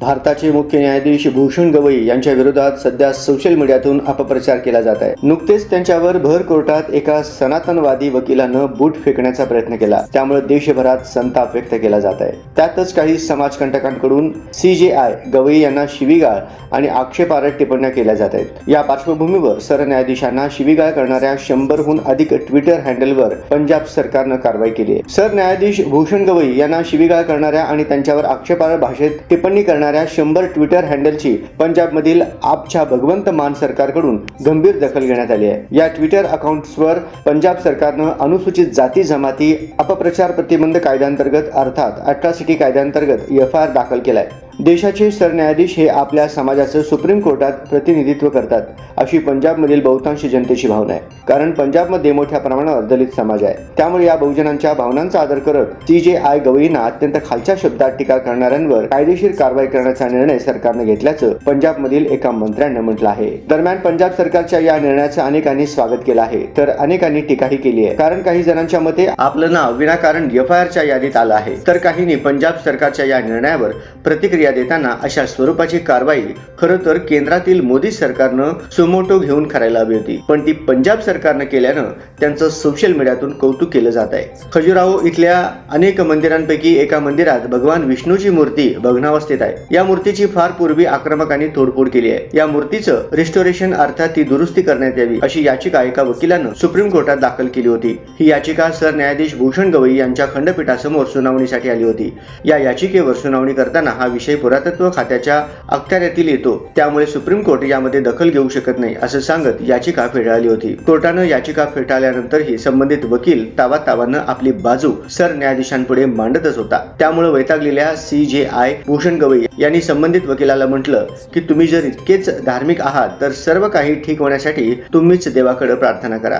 भारताचे मुख्य न्यायाधीश भूषण गवई यांच्या विरोधात सध्या सोशल मीडियातून अपप्रचार केला जात आहे. नुकतेच त्यांच्यावर भर कोर्टात एका सनातनवादी वकिलानं बूट फेकण्याचा प्रयत्न केला. त्यामुळे देशभरात संताप व्यक्त केला जात आहे. त्यातच काही समाजकंटकांकडून सी जे आय गवई यांना शिवीगाळ आणि आक्षेपार्ह टिप्पण्या केल्या जात आहेत. या पार्श्वभूमीवर सरन्यायाधीशांना शिवीगाळ करणाऱ्या शंभरहून अधिक ट्विटर हँडलवर पंजाब सरकारनं कारवाई केली आहे. सरन्यायाधीश भूषण गवई यांना शिवीगाळ करणाऱ्या आणि त्यांच्यावर आक्षेपार्ह भाषेत टिप्पणी करणाऱ्या शंभर ट्विटर हँडलची पंजाबमधील आपच्या भगवंत मान सरकारकडून गंभीर दखल घेण्यात आली आहे. या ट्विटर अकाउंट्सवर पंजाब सरकारनं अनुसूचित जाती जमाती अपप्रचार प्रतिबंध कायद्यांतर्गत अर्थात अट्रॉसिटी कायद्यांतर्गत एफ आय आर दाखल केलाय. देशाचे सरन्यायाधीश हे आपल्या समाजाचं सुप्रीम कोर्टात प्रतिनिधित्व करतात अशी पंजाबमधील बहुतांश जनतेची भावना आहे. कारण पंजाबमध्ये मोठ्या प्रमाणावर दलित समाज आहे. त्यामुळे या बहुजनांच्या भावनांचा आदर करत सी जे आय गवईना अत्यंत खालच्या शब्दात टीका करणाऱ्यांवर कायदेशीर कारवाई करण्याचा निर्णय सरकारने घेतल्याचं पंजाबमधील एका मंत्र्यानं म्हटलं आहे. दरम्यान पंजाब सरकारच्या या निर्णयाचं अनेकांनी स्वागत केलं आहे. तर अनेकांनी टीकाही केली आहे. कारण काही जणांच्या मते आपलं नाव विनाकारण एफ आय आरच्या यादीत आलं आहे. तर काहींनी पंजाब सरकारच्या या निर्णयावर प्रतिक्रिया देताना अशा स्वरूपाची कारवाई खरं तर केंद्रातील मोदी सरकारनं सुमोटो घेऊन करायला हवी होती. पण ती पंजाब सरकारनं केल्यानं त्यांचं सोशल मीडियातून कौतुक केलं जात आहे. खजुराहो इथल्या अनेक मंदिरांपैकी एका मंदिरात भगवान विष्णूची मूर्ती भग्नावस्थेत आहे. या मूर्तीची फार पूर्वी आक्रमकांनी तोडफोड केली आहे. या मूर्तीचं रिस्टोरेशन अर्थात ती दुरुस्ती करण्यात यावी अशी याचिका एका वकिलानं सुप्रीम कोर्टात दाखल केली होती. ही याचिका सरन्यायाधीश भूषण गवई यांच्या खंडपीठासमोर सुनावणीसाठी आली होती. या याचिकेवर सुनावणी करताना हा विषय पुरातत्व खात्याच्या अखत्यारीतील येतो त्यामुळे सुप्रीम कोर्ट यामध्ये दखल घेऊ शकत नाही असं सांगत याचिका फेटाळली होती. कोर्टानं याचिका फेटाळल्यानंतरही संबंधित वकील तावातावानं आपली बाजू सरन्यायाधीशांपुढे मांडतच होता. त्यामुळे वैतागलेल्या C J I Bhushan Gavai यांनी संबंधित वकिलाला म्हटलं की तुम्ही जर इतकेच धार्मिक आहात तर सर्व काही ठीक होण्यासाठी तुम्हीच देवाकडे प्रार्थना करा.